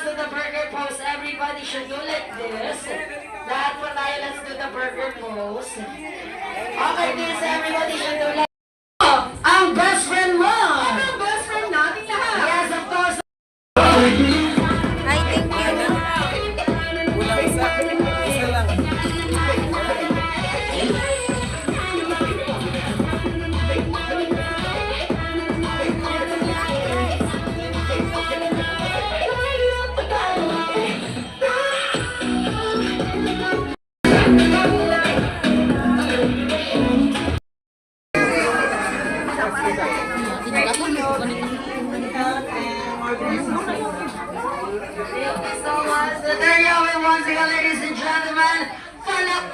let's do the burger pose. Everybody should do like this. Lahat po tayo, let's do the burger pose. Okay, please, everybody should Thank you so much. There you it once again, ladies and gentlemen. Palakpakan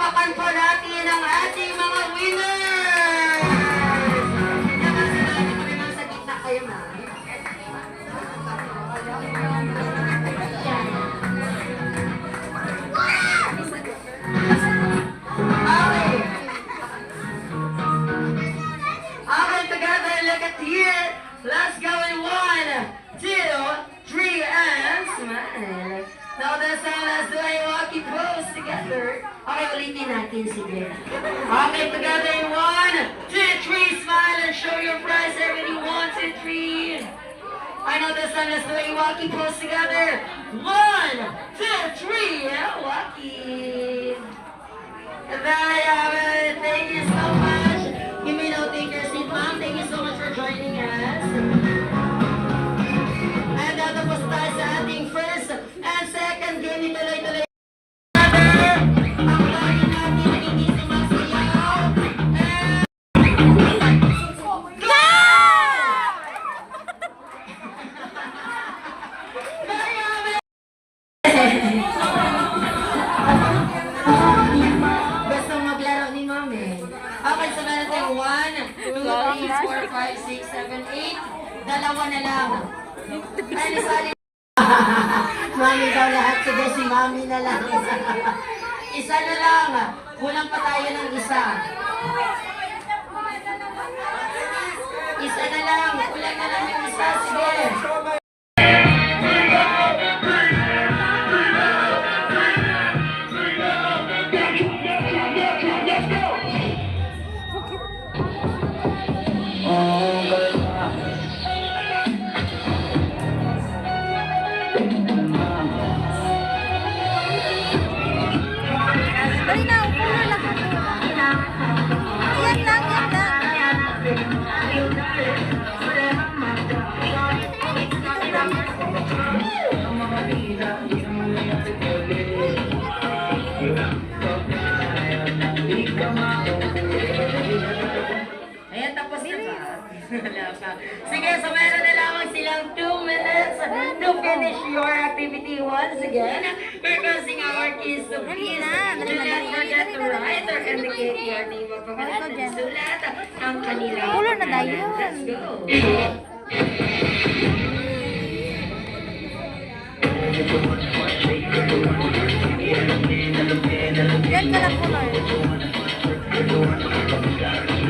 Now time, let's do a walkie pose together. Okay, ulitin natin, sige. Okay, together in one, two, three, smile and show your prize. Everybody, one, two, three. I know time, let's do a walkie pose together. One, two, three, yeah, walkie. And uh, 1, 2, 3, 4, 5, 6, 7, 8. Dalawa na lang. Ay, nisali. Mami daw lahat. Sige, si Mami na lang. isa na lang. Kulang pa tayo ng. Isa Ayan, tapos na ba? Sige, so meron na lamang silang 2 minutes to finish your activity once again. We're closing our kids to please. Do not forget to write or indicate your name of pangalan at sulat ang kanilang pangalan. Let's go! Ganyan ka lang po Thank you.